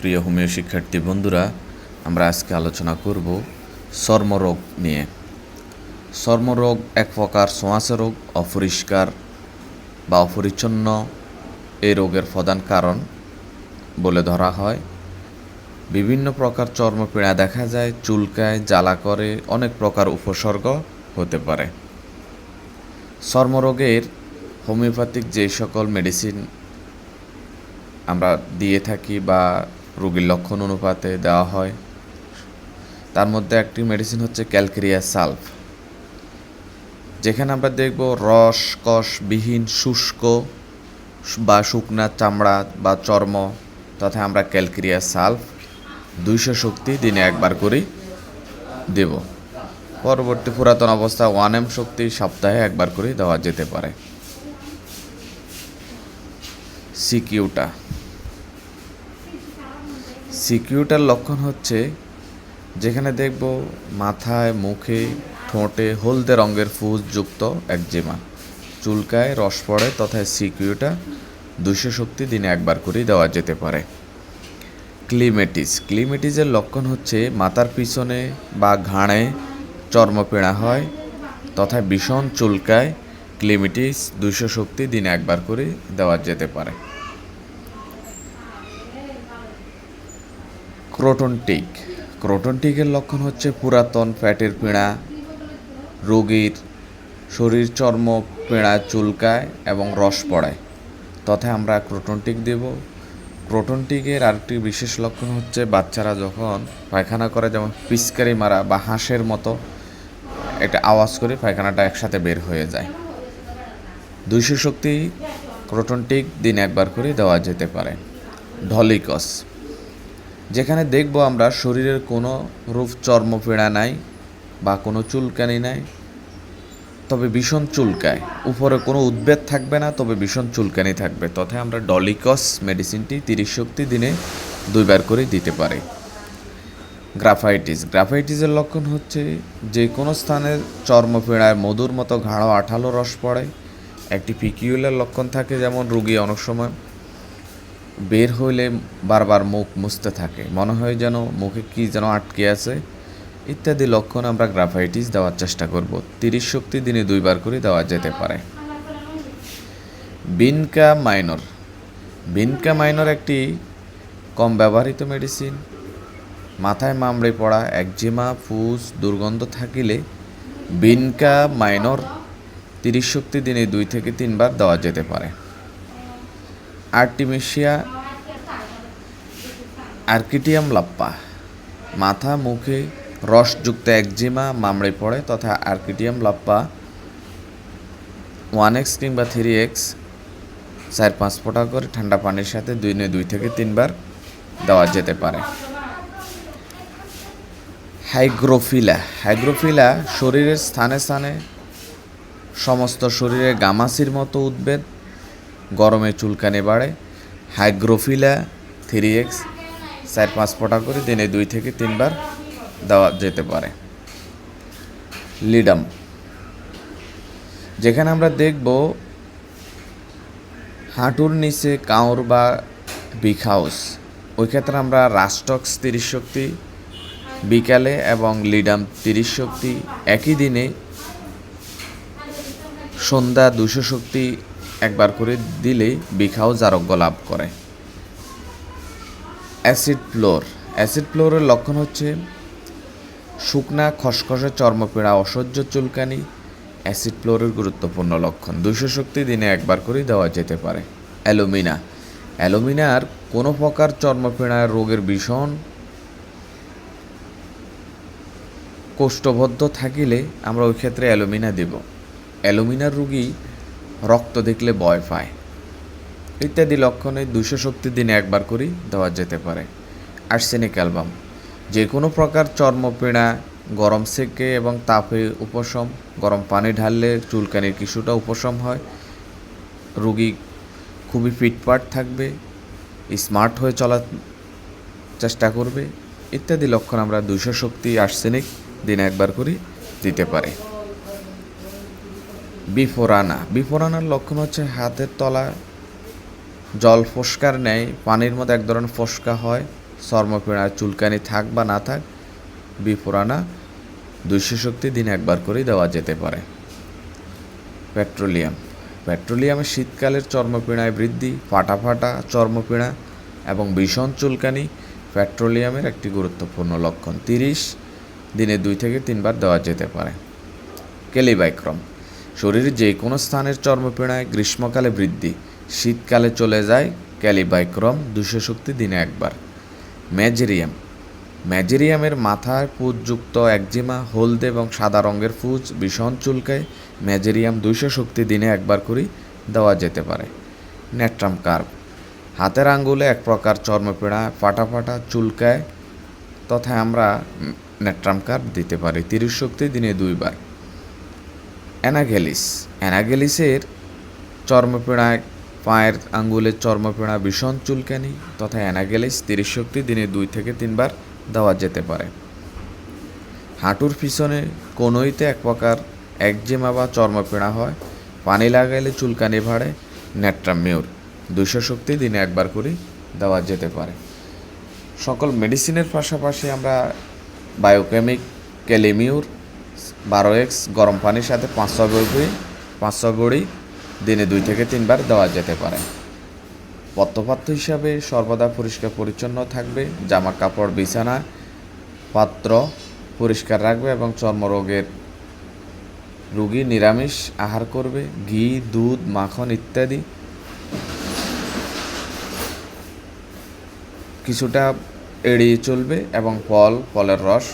প্রিয় হোমিও শিক্ষার্থী বন্ধুরা, আমরা আজকে আলোচনা করব চর্মরোগ নিয়ে। চর্মরোগ এক প্রকার সোঁয়াশে রোগ, অপরিষ্কার বা অপরিচ্ছন্ন এই রোগের প্রধান কারণ বলে ধরা হয়। বিভিন্ন প্রকার চর্মপীড়া দেখা যায়, চুলকায়, জ্বালা করে, অনেক প্রকার উপসর্গ হতে পারে। চর্মরোগের হোমিওপ্যাথিক যে সকল মেডিসিন আমরা দিয়ে থাকি বা রোগীর লক্ষণ অনুপাতে দেওয়া হয়। তার মধ্যে একটি মেডিসিন হচ্ছে ক্যালকেরিয়া সালফ যেখানে আমরা দেখব রস, কষবিহীন, শুষ্ক বা শুকনা চামড়া বা চর্ম, তথা আমরা ক্যালকেরিয়া সালফ দুইশো শক্তি দিনে একবার করেই দেব। পরবর্তী পুরাতন অবস্থা ওয়ান এম শক্তি সপ্তাহে একবার করেই দেওয়া যেতে পারে। সিকিউটা সিকিউটার লক্ষণ হচ্ছে যেখানে দেখব মাথায়, মুখে, ঠোঁটে হলদে রঙের ফুসযুক্ত একজিমা চুলকায় রস পড়ে তথা সিকিউটা দুশো শক্তি দিনে একবার করেই দেওয়া যেতে পারে। ক্লিমেটিস। ক্লিমেটিসের লক্ষণ হচ্ছে মাথার পিছনে বা ঘাড়ে চর্মপীড়া হয় তথা ভীষণ চুলকায়। ক্লিমেটিস দুশো শক্তি দিনে একবার করে দেওয়া যেতে পারে। ক্রোটনটিক ক্রোটনটিকের লক্ষণ হচ্ছে পুরাতন ফ্যাটের পীড়া, রোগীর শরীর চর্ম পীড়া চুলকায় এবং রস পড়ায়। তথা আমরা ক্রোটনটিক দেব। ক্রোটনটিকের আরেকটি বিশেষ লক্ষণ হচ্ছে বাচ্চারা যখন পায়খানা করে, যেমন পিচকারি মারা বা হাঁসের মতো, একটা আওয়াজ করে পায়খানাটা একসাথে বের হয়ে যায়। দুইশো শক্তি ক্রোটনটিক দিন একবার করে দেওয়া যেতে পারে। ঢলিকস যেখানে দেখব আমরা শরীরের কোনো রূপ চর্মপীড়া নাই বা কোনো চুলকানি নাই, তবে ভীষণ চুলকায়। উপরে কোনো উদ্বেদ থাকবে না, তবে ভীষণ চুলকানি থাকবে। তথা আমরা ডলিকস মেডিসিনটি তিরিশ শক্তি দিনে দুইবার করে দিতে পারি। গ্রাফাইটিস। গ্রাফাইটিসের লক্ষণ হচ্ছে যে কোনো স্থানের চর্মপীড়ায় মধুর মতো ঘাড়ো আঠালো রস পড়ে। একটি পিকিউলার লক্ষণ থাকে যেমন রুগী অনেক সময় বের হইলে বারবার মুখ মুছতে থাকে। মনে হয় যেন মুখে কি যেন আটকে আছে। ইত্যাদি লক্ষণ আমরা গ্রাফাইটিস দেওয়ার চেষ্টা করব। তিরিশ শক্তি দিনে দুইবার করে দেওয়া যেতে পারে। বিনকা মাইনর। বিনকা মাইনর একটি কম ব্যবহৃত মেডিসিন। মাথায় মামড়ে পড়া, একজিমা, ফুস, দুর্গন্ধ থাকিলে বিনকা মাইনর তিরিশ শক্তি দিনে দুই থেকে তিনবার দেওয়া যেতে পারে। আর্টিমেশিয়া, আর্কিটিয়াম লাপ্পা। মাথা, মুখে রসযুক্ত একজিমা মামড়ে পড়ে তথা আর্কিটিয়াম লাপ্পা। ওয়ান এক্স কিংবা থ্রি এক্স, চার পাঁচ ফোঁটা করে ঠান্ডা পানির সাথে দুই দিনে দুই থেকে তিনবার দেওয়া যেতে পারে। হাইগ্রোফিলা। হাইগ্রোফিলা শরীরের স্থানে স্থানে সমস্ত শরীরে গামাসির মতো উদ্বেদ গরমে চুলকানি বাড়ে। হাইগ্রোফিলা থ্রি এক্স, চার পাঁচ ফোঁটা করে দিনে দুই থেকে তিনবার দেওয়া যেতে পারে। লিডাম। যেখানে আমরা দেখব হাঁটুর নিচে কাউর বা বিখাউস ওই ক্ষেত্রে আমরা রাস্টক্স তিরিশ শক্তি, বিকালে এবং লিডাম তিরিশ শক্তি একই দিনে সন্ধ্যা দুশো শক্তি করে দিলে বিখাউস আরোগ্য লাভ করে। Acid floor. অ্যাসিড ফ্লোরের লক্ষণ হচ্ছে শুকনা, খসখসে, চর্মপীড়া, অসহ্য চুলকানি, অ্যাসিড ফ্লোরের গুরুত্বপূর্ণ লক্ষণ। দুশো শক্তি দিনে একবার করেই দেওয়া যেতে পারে। অ্যালুমিনা। অ্যালুমিনার কোনো প্রকার চর্মপীড়ার রোগের ভীষণ কোষ্ঠবদ্ধ থাকিলে আমরা ওই ক্ষেত্রে অ্যালুমিনা দেব। অ্যালুমিনার রুগী রক্ত দেখলে ভয় পায়। ইত্যাদি লক্ষণে দুশো শক্তি দিনে একবার করেই দেওয়া যেতে পারে। Arsenic album. যে কোনো প্রকার চর্মপীড়া গরম সেকে এবং তাপে উপশম, গরম পানি ঢাললে চুলকানির কিছুটা উপশম হয়। রুগী খুবই ফিটফাট থাকবে, স্মার্ট হয়ে চলার চেষ্টা করবে। ইত্যাদি লক্ষণ আমরা দুশো শক্তি আর্সেনিক দিনে একবার করে দিতে পারি। বিফোরানা। বিফোরানার লক্ষণ হচ্ছে হাতের তলা, জল ফোসকার নেয়, পানির মধ্যে এক ধরনের ফোসকা হয় চর্মপীড়া চুলকানি থাক বা না থাক বিপুরানা দুইশো শক্তি দিন একবার করেই দেওয়া যেতে পারে। পেট্রোলিয়াম। পেট্রোলিয়ামে শীতকালের চর্মপীড়ায় বৃদ্ধি, ফাটা ফাটা চর্মপীড়া এবং ভীষণ চুলকানি পেট্রোলিয়ামের একটি গুরুত্বপূর্ণ লক্ষণ। তিরিশ দিনে দুই থেকে তিনবার দেওয়া যেতে পারে। কেলিবাইক্রম। শরীরের যে কোনো স্থানের চর্মপীড়ায় গ্রীষ্মকালে বৃদ্ধি, শীতকালে চলে যায় ক্যালিবাইক্রম দুশো শক্তি দিনে একবার। ম্যাজেরিয়াম। ম্যাজেরিয়ামের মাথায় পুজযুক্ত একজিমা, হলদে এবং সাদা রঙের ফুজ ভীষণ চুলকায় ম্যাজেরিয়াম দুইশো শক্তি দিনে একবার করেই দেওয়া যেতে পারে। নেট্রাম কার্ভ। হাতের আঙ্গুলে এক প্রকার চর্মপীড়া ফাটা ফাটা চুলকায় তথা আমরা নেট্রাম কার্ভ দিতে পারি। তিরিশ শক্তি দিনে দুইবার। অ্যানাগেলিস। অ্যানাগেলিসের চর্মপীড়ায়, পায়ের আঙ্গুলের চর্মপীড়া, ভীষণ চুলকানি তথা অ্যানাগেলিস তিরিশ শক্তি দিনে দুই থেকে তিনবার দেওয়া যেতে পারে। হাঁটুর পিছনে কোনোইতে এক প্রকার একজিমা বা চর্মপীড়া হয়। পানি লাগাইলে চুলকানি ভাড়ে নেট্রামিউর দুশো শক্তি দিনে একবার করে দেওয়া যেতে পারে। সকল মেডিসিনের পাশাপাশি আমরা বায়োকেমিক ক্যালিমিউর বারো এক্স, গরম পানির সাথে পাঁচশো গড়ি পাঁচশো গড়ি দিনে দুই থেকে তিনবার দেওয়া যেতে পারে। পত্রপাত্র হিসাবে সর্বদা পরিষ্কার পরিচ্ছন্ন থাকবে, জামা কাপড়, বিছানা, পাত্র পরিষ্কার রাখবে এবং চর্মরোগের রুগী নিরামিষ আহার করবে, ঘি, দুধ, মাখন ইত্যাদি। কিছুটা এড়িয়ে চলবে এবং ফল, ফলের রস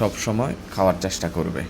সবসময় খাওয়ার চেষ্টা করবে।